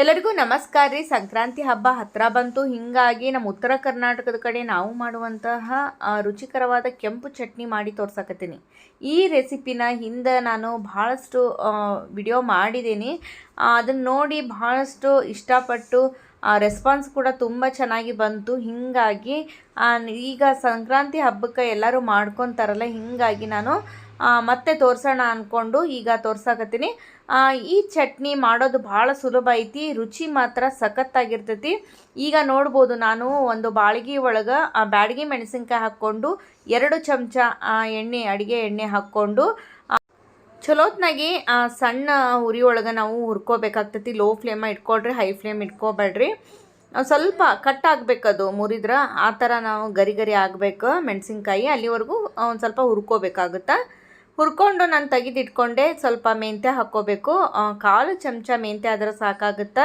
ಎಲ್ಲರಿಗೂ ನಮಸ್ಕಾರ ರೀ. ಸಂಕ್ರಾಂತಿ ಹಬ್ಬ ಹತ್ತಿರ ಬಂತು. ಹೀಗಾಗಿ ನಮ್ಮ ಉತ್ತರ ಕರ್ನಾಟಕದ ಕಡೆ ನಾವು ಮಾಡುವಂತಹ ರುಚಿಕರವಾದ ಕೆಂಪು ಚಟ್ನಿ ಮಾಡಿ ತೋರ್ಸಕತ್ತೀನಿ. ಈ ರೆಸಿಪಿನ ಹಿಂದೆ ನಾನು ಭಾಳಷ್ಟು ವಿಡಿಯೋ ಮಾಡಿದ್ದೀನಿ. ಅದನ್ನು ನೋಡಿ ಭಾಳಷ್ಟು ಇಷ್ಟಪಟ್ಟು ರೆಸ್ಪಾನ್ಸ್ ಕೂಡ ತುಂಬ ಚೆನ್ನಾಗಿ ಬಂತು. ಹೀಗಾಗಿ ಈಗ ಸಂಕ್ರಾಂತಿ ಹಬ್ಬಕ್ಕೆ ಎಲ್ಲರೂ ಮಾಡ್ಕೊತಾರಲ್ಲ, ಹೀಗಾಗಿ ನಾನು ಮತ್ತೆ ತೋರ್ಸೋಣ ಅಂದ್ಕೊಂಡು ಈಗ ತೋರ್ಸಕತ್ತೀನಿ. ಈ ಚಟ್ನಿ ಮಾಡೋದು ಭಾಳ ಸುಲಭ ಐತಿ, ರುಚಿ ಮಾತ್ರ ಸಖತ್ತಾಗಿರ್ತೈತಿ. ಈಗ ನೋಡ್ಬೋದು ನಾನು ಒಂದು ಬಾಳ್ಗಿ ಒಳಗೆ ಬ್ಯಾಡಗಿ ಮೆಣಸಿನ್ಕಾಯಿ ಹಾಕ್ಕೊಂಡು ಎರಡು ಚಮಚ ಎಣ್ಣೆ, ಅಡುಗೆ ಎಣ್ಣೆ ಹಾಕ್ಕೊಂಡು ಚಲೋತ್ನಾಗಿ ಸಣ್ಣ ಉರಿ ಒಳಗೆ ನಾವು ಹುರ್ಕೋಬೇಕಾಗ್ತೈತಿ. ಲೋ ಫ್ಲೇಮ ಇಟ್ಕೊಳ್ರಿ, ಹೈ ಫ್ಲೇಮ್ ಇಟ್ಕೋಬೇಡ್ರಿ. ಸ್ವಲ್ಪ ಕಟ್ ಆಗಬೇಕದು ಮುರಿದ್ರೆ, ಆ ಥರ ನಾವು ಗರಿ ಗರಿ ಆಗಬೇಕು ಮೆಣಸಿನ್ಕಾಯಿ ಅಲ್ಲಿವರೆಗೂ ಒಂದು ಸ್ವಲ್ಪ ಹುರ್ಕೋಬೇಕಾಗುತ್ತೆ. ಹುರ್ಕೊಂಡು ನಾನು ತೆಗೆದಿಟ್ಕೊಂಡೆ, ಸ್ವಲ್ಪ ಮೆಂತ್ಯ ಹಾಕ್ಕೋಬೇಕು. ಕಾಲು ಚಮಚ ಮೆಂತ್ಯ ಆದರೆ ಸಾಕಾಗುತ್ತೆ?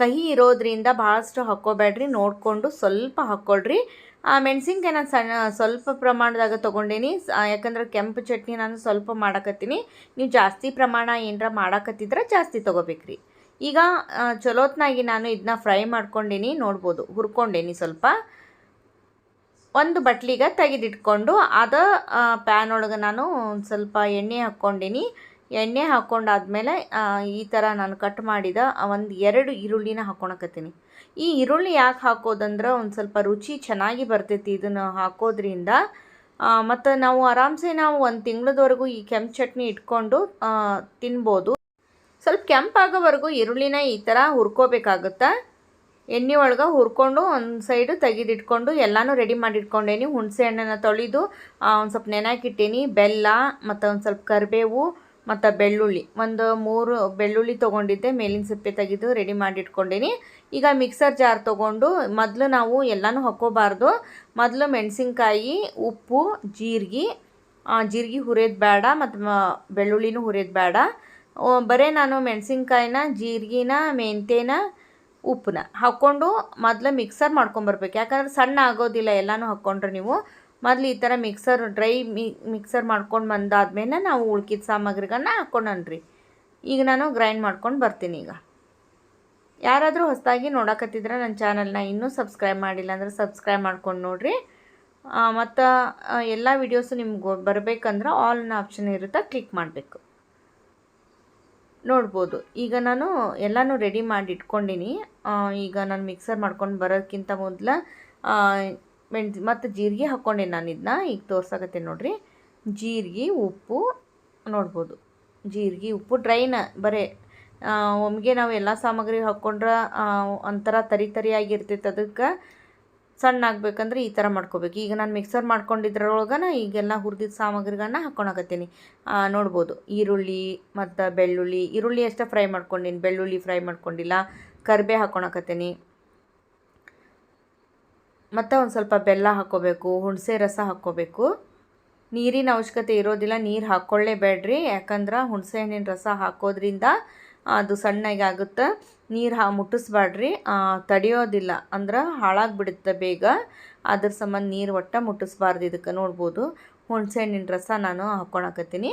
ಕಹಿ ಇರೋದ್ರಿಂದ ಭಾಳಷ್ಟು ಹಾಕ್ಕೋಬೇಡ್ರಿ, ನೋಡಿಕೊಂಡು ಸ್ವಲ್ಪ ಹಾಕ್ಕೊಳ್ರಿ. ಮೆಣಸಿನ್ಕಾಯಿ ನಾನು ಸಣ್ಣ, ಸ್ವಲ್ಪ ಪ್ರಮಾಣದಾಗ ತೊಗೊಂಡೇನಿ. ಯಾಕಂದ್ರೆ ಕೆಂಪು ಚಟ್ನಿ ನಾನು ಸ್ವಲ್ಪ ಮಾಡಕತ್ತೀನಿ. ನೀವು ಜಾಸ್ತಿ ಪ್ರಮಾಣ ಏನರ ಮಾಡಕತ್ತಿದ್ರೆ ಜಾಸ್ತಿ ತೊಗೋಬೇಕ್ರಿ. ಈಗ ಚಲೋತ್ನಾಗಿ ನಾನು ಇದನ್ನ ಫ್ರೈ ಮಾಡ್ಕೊಂಡೇನಿ, ನೋಡ್ಬೋದು. ಹುರ್ಕೊಂಡೇನಿ ಸ್ವಲ್ಪ. ಒಂದು ಬಟ್ಲಿಗೆ ತೆಗೆದಿಟ್ಕೊಂಡು ಅದ ಪ್ಯಾನ್ ಒಳಗೆ ನಾನು ಸ್ವಲ್ಪ ಎಣ್ಣೆ ಹಾಕ್ಕೊಂಡಿನಿ. ಎಣ್ಣೆ ಹಾಕ್ಕೊಂಡಾದ್ಮೇಲೆ ಈ ಥರ ನಾನು ಕಟ್ ಮಾಡಿದ ಒಂದು ಎರಡು ಈರುಳ್ಳಿನ ಹಾಕ್ಕೊಳಕತ್ತೀನಿ ಈ ಈರುಳ್ಳಿ ಯಾಕೆ ಹಾಕೋದಂದ್ರೆ ಒಂದು ಸ್ವಲ್ಪ ರುಚಿ ಚೆನ್ನಾಗಿ ಬರ್ತೈತಿ ಇದನ್ನು ಹಾಕೋದ್ರಿಂದ. ಮತ್ತು ನಾವು ಆರಾಮ್ಸೆ ನಾವು ಒಂದು ತಿಂಗಳದವರೆಗೂ ಈ ಕೆಂಪು ಚಟ್ನಿ ಇಟ್ಕೊಂಡು ತಿನ್ಬೋದು. ಸ್ವಲ್ಪ ಕೆಂಪಾಗೋವರೆಗೂ ಈರುಳ್ಳಿನ ಈ ಥರ ಹುರ್ಕೋಬೇಕಾಗುತ್ತೆ? ಎಣ್ಣೆ ಒಳಗೆ ಹುರ್ಕೊಂಡು ಒಂದು ಸೈಡು ತೆಗೆದಿಟ್ಕೊಂಡು ಎಲ್ಲನೂ ರೆಡಿ ಮಾಡಿಟ್ಕೊಂಡೇನಿ ಹುಣಸೆ ಹಣ್ಣನ್ನು ತೊಳೆದು ಒಂದು ಸ್ವಲ್ಪ ನೆನೆಯಾಕಿಟ್ಟೇನಿ ಬೆಲ್ಲ, ಮತ್ತು ಒಂದು ಸ್ವಲ್ಪ ಕರಿಬೇವು, ಮತ್ತು ಬೆಳ್ಳುಳ್ಳಿ. ಒಂದು ಮೂರು ಬೆಳ್ಳುಳ್ಳಿ ತೊಗೊಂಡಿದ್ದೆ. ಮೇಲಿನ ಸಿಪ್ಪೆ ತೆಗೆದು ರೆಡಿ ಮಾಡಿಟ್ಕೊಂಡೇನಿ. ಈಗ ಮಿಕ್ಸರ್ ಜಾರ್ ತೊಗೊಂಡು ಮೊದಲು ನಾವು ಎಲ್ಲನೂ ಹಾಕ್ಕೋಬಾರ್ದು. ಮೊದಲು ಮೆಣಸಿನ್ಕಾಯಿ, ಉಪ್ಪು, ಜೀರಿಗೆ ಜೀರಿಗೆ ಹುರಿಯೋದು ಬೇಡ ಮತ್ತು ಬೆಳ್ಳುಳ್ಳಿನೂ ಹುರಿಯೋದು ಬೇಡ ಬರೀ ನಾನು ಮೆಣಸಿನ್ಕಾಯಿನ, ಜೀರಿಗೆನ, ಮೆಂತ್ಯನ ಉಪ್ಪನ್ನ ಹಾಕ್ಕೊಂಡು ಮೊದಲು ಮಿಕ್ಸರ್ ಮಾಡ್ಕೊಂಬರ್ಬೇಕು. ಯಾಕಂದ್ರೆ ಸಣ್ಣ ಆಗೋದಿಲ್ಲ, ಎಲ್ಲನೂ ಹಾಕ್ಕೊಂಡ್ರೆ ನೀವು. ಮೊದಲು ಈ ಥರ ಮಿಕ್ಸರ್ ಡ್ರೈ ಮಿಕ್ಸರ್ ಮಾಡ್ಕೊಂಡು ಬಂದಾದ್ಮೇಲೆ ನಾವು ಉಳ್ಕಿದ ಸಾಮಗ್ರಿಗಳನ್ನ ಹಾಕ್ಕೊಂಡನ್ರಿ. ಈಗ ನಾನು ಗ್ರೈಂಡ್ ಮಾಡ್ಕೊಂಡು ಬರ್ತೀನಿ ಈಗ. ಯಾರಾದರೂ ಹೊಸದಾಗಿ ನೋಡಕತ್ತಿದ್ರೆ ನನ್ನ ಚಾನಲ್ನ ಇನ್ನೂ ಸಬ್ಸ್ಕ್ರೈಬ್ ಮಾಡಿಲ್ಲ ಅಂದರೆ ಸಬ್ಸ್ಕ್ರೈಬ್ ಮಾಡ್ಕೊಂಡು ನೋಡಿರಿ. ಮತ್ತು ಎಲ್ಲ ವಿಡಿಯೋಸು ನಿಮ್ಗೆ ಬರಬೇಕಂದ್ರೆ ಆಲ್ನ ಆಪ್ಷನ್ ಇರುತ್ತೆ ಕ್ಲಿಕ್ ಮಾಡಬೇಕು. ನೋಡ್ಬೋದು. ಈಗ ನಾನು ಎಲ್ಲನೂ ರೆಡಿ ಮಾಡಿ ಇಟ್ಕೊಂಡಿನಿ. ಈಗ ನಾನು ಮಿಕ್ಸರ್ ಮಾಡ್ಕೊಂಡು ಬರೋದಕ್ಕಿಂತ ಮೊದಲು ಮೆಣ್, ಮತ್ತು ಜೀರಿಗೆ ಹಾಕ್ಕೊಂಡೆ ನಾನು ಇದನ್ನ ಈಗ ತೋರ್ಸಕತ್ತೀನಿ ನೋಡಿರಿ. ಜೀರಿಗೆ, ಉಪ್ಪು ನೋಡ್ಬೋದು. ಜೀರಿಗೆ, ಉಪ್ಪು ಡ್ರೈನ ಬರೇ ಒಮ್ಮೆಗೆ ನಾವು ಎಲ್ಲ ಸಾಮಗ್ರಿ ಹಾಕ್ಕೊಂಡ್ರೆ ಒಂಥರ ತರಿ ತರಿಯಾಗಿರ್ತೈತೆ ಅದಕ್ಕೆ ಸಣ್ಣ ಆಗಬೇಕಂದ್ರೆ ಈ ಥರ ಮಾಡ್ಕೋಬೇಕು. ಈಗ ನಾನು ಮಿಕ್ಸರ್ ಮಾಡ್ಕೊಂಡಿದ್ರೊಳಗನ ಈಗೆಲ್ಲ ಹುರಿದಿದ್ದ ಸಾಮಗ್ರಿಗಳನ್ನ ಹಾಕ್ಕೊಳಕತ್ತೀನಿ ನೋಡ್ಬೋದು. ಈರುಳ್ಳಿ ಮತ್ತು ಬೆಳ್ಳುಳ್ಳಿ. ಈರುಳ್ಳಿ ಅಷ್ಟೇ ಫ್ರೈ ಮಾಡ್ಕೊಂಡೀನಿ. ಬೆಳ್ಳುಳ್ಳಿ ಫ್ರೈ ಮಾಡ್ಕೊಂಡಿಲ್ಲ. ಕರಿಬೇ ಹಾಕ್ಕೊಳಕತ್ತೀನಿ ಮತ್ತು ಒಂದು ಸ್ವಲ್ಪ ಬೆಲ್ಲ ಹಾಕ್ಕೋಬೇಕು ಹುಣಸೆ ರಸ ಹಾಕ್ಕೋಬೇಕು ನೀರಿನ ಅವಶ್ಯಕತೆ ಇರೋದಿಲ್ಲ. ನೀರು ಹಾಕ್ಕೊಳ್ಳೇಬೇಡ್ರಿ ಯಾಕಂದ್ರೆ ಹುಣಸೆ ಹಣ್ಣಿನ ರಸ ಹಾಕೋದ್ರಿಂದ ಅದು ಸಣ್ಣಗೆ ಆಗುತ್ತೆ ನೀರು ಹಾ ಮುಟ್ಟಿಸ್ಬೇಡ್ರಿ ತಡಿಯೋದಿಲ್ಲ. ಅಂದ್ರೆ ಹಾಳಾಗಿಬಿಡುತ್ತೆ ಬೇಗ. ಅದ್ರ ಸಂಬಂಧ ನೀರು ಒಟ್ಟ ಮುಟ್ಟಿಸ್ಬಾರ್ದು ಇದಕ್ಕೆ ನೋಡ್ಬೋದು. ಹುಣಸೆ ಹಣ್ಣಿನ ರಸ ನಾನು ಹಾಕ್ಕೊಳಕತ್ತೀನಿ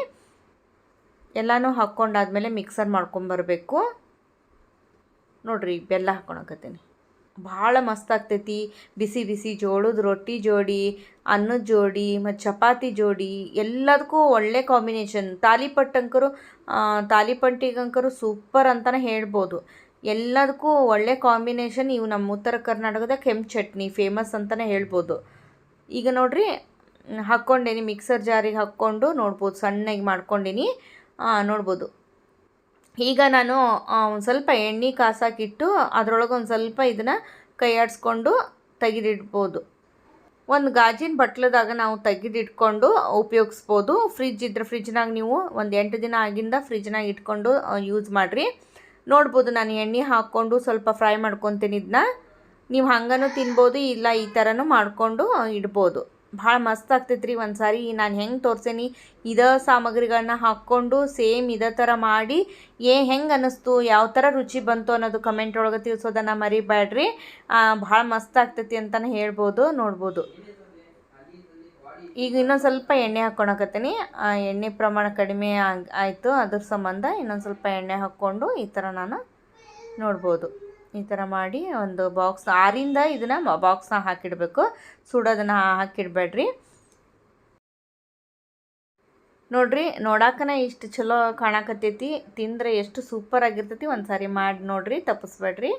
ಎಲ್ಲನೂ ಹಾಕ್ಕೊಂಡಾದ್ಮೇಲೆ ಮಿಕ್ಸರ್ ಮಾಡ್ಕೊಂಬರ್ಬೇಕು. ನೋಡ್ರಿ ಬೆಲ್ಲ ಹಾಕ್ಕೊಳಕತ್ತೀನಿ ಭಾಳ ಮಸ್ತ್ ಆಗ್ತೈತಿ. ಬಿಸಿ ಬಿಸಿ ಜೋಳದ ರೊಟ್ಟಿ ಜೋಡಿ, ಅನ್ನದ ಜೋಡಿ, ಮತ್ತು ಚಪಾತಿ ಜೋಡಿ ಎಲ್ಲದಕ್ಕೂ ಒಳ್ಳೆ ಕಾಂಬಿನೇಷನ್ ತಾಲಿಪಟ್ಟಂಕರು ತಾಲಿಪಟ್ಟಿಗಂಕರು ಸೂಪರ್ ಅಂತಲೇ ಹೇಳ್ಬೋದು. ಎಲ್ಲದಕ್ಕೂ ಒಳ್ಳೆ ಕಾಂಬಿನೇಷನ್ ಇವು ನಮ್ಮ ಉತ್ತರ ಕರ್ನಾಟಕದ ಕೆಂಪು ಚಟ್ನಿ ಫೇಮಸ್ ಅಂತಲೇ ಹೇಳ್ಬೋದು. ಈಗ ನೋಡ್ರಿ, ಹಾಕ್ಕೊಂಡೇನಿ ಮಿಕ್ಸರ್ ಜಾರಿಗೆ ಹಾಕ್ಕೊಂಡು ನೋಡ್ಬೋದು, ಸಣ್ಣಗೆ ಮಾಡ್ಕೊಂಡೇನಿ ನೋಡ್ಬೋದು. ಈಗ ನಾನು ಒಂದು ಸ್ವಲ್ಪ ಎಣ್ಣೆ ಕಾಸಾಕಿಟ್ಟು ಅದರೊಳಗೆ ಒಂದು ಸ್ವಲ್ಪ ಇದನ್ನು ಕೈಯಾಡಿಸ್ಕೊಂಡು ತೆಗೆದಿಡ್ಬೋದು. ಒಂದು ಗಾಜಿನ ಬಟ್ಲದಾಗ ನಾವು ತೆಗೆದಿಟ್ಕೊಂಡು ಉಪಯೋಗಿಸ್ಬೋದು. ಫ್ರಿಜ್ ಇದ್ರೆ ಫ್ರಿಜ್ನಾಗ ನೀವು ಒಂದು ಎಂಟು ದಿನ ಆಗಿಂದ ಫ್ರಿಜ್ನಾಗ ಇಟ್ಕೊಂಡು ಯೂಸ್ ಮಾಡಿರಿ. ನೋಡ್ಬೋದು ನಾನು ಎಣ್ಣೆ ಹಾಕ್ಕೊಂಡು ಸ್ವಲ್ಪ ಫ್ರೈ ಮಾಡ್ಕೊತೀನಿ ಇದನ್ನ ನೀವು ಹಂಗನೂ ತಿನ್ಬೋದು, ಇಲ್ಲ ಈ ಥರನೂ ಮಾಡಿಕೊಂಡು ಇಡ್ಬೋದು. ಭಾಳ ಮಸ್ತ್ ಆಗ್ತೈತೆ ರೀ ಒಂದು ನಾನು ಹೆಂಗೆ ತೋರ್ಸೇನಿ, ಇದೇ ಸಾಮಗ್ರಿಗಳನ್ನ ಹಾಕ್ಕೊಂಡು ಸೇಮ್ ಇದೇ ಥರ ಮಾಡಿ ಏ ಹೆಂಗೆ ಅನ್ನಿಸ್ತು, ಯಾವ ಥರ ರುಚಿ ಬಂತು ಅನ್ನೋದು ಕಮೆಂಟ್ ಒಳಗೆ ತಿಳಿಸೋದನ್ನು ಮರಿಬೇಡ್ರಿ. ಭಾಳ ಮಸ್ತ್ ಆಗ್ತೈತಿ ಅಂತಲೇ ಹೇಳ್ಬೋದು, ನೋಡ್ಬೋದು. ಈಗ ಇನ್ನೊಂದು ಸ್ವಲ್ಪ ಎಣ್ಣೆ ಹಾಕ್ಕೊಳಕತ್ತೀನಿ ಎಣ್ಣೆ ಪ್ರಮಾಣ ಕಡಿಮೆ ಆಗಿ, ಆಯಿತು. ಅದ್ರ ಸಂಬಂಧ ಇನ್ನೊಂದು ಸ್ವಲ್ಪ ಎಣ್ಣೆ ಹಾಕ್ಕೊಂಡು ಈ ಥರ ನಾನು ನೋಡ್ಬೋದು. ಈ ಥರ ಮಾಡಿ ಒಂದು ಬಾಕ್ಸ್ ಆರಿಂದ ಇದನ್ನು ಬಾಕ್ಸ್ನ ಹಾಕಿಡಬೇಕು. ಸುಡೋದನ್ನು ಹಾಕಿಡಬೇಡ್ರಿ. ನೋಡ್ರಿ, ನೋಡಾಕನ ಇಷ್ಟು ಚಲೋ ಕಾಣಕತ್ತೈತಿ. ತಿಂದರೆ ಎಷ್ಟು ಸೂಪರ್ ಆಗಿರ್ತೈತಿ. ಒಂದು ಸಾರಿ ಮಾಡಿ ನೋಡ್ರಿ, ತಪ್ಪಿಸ್ಬೇಡ್ರಿ.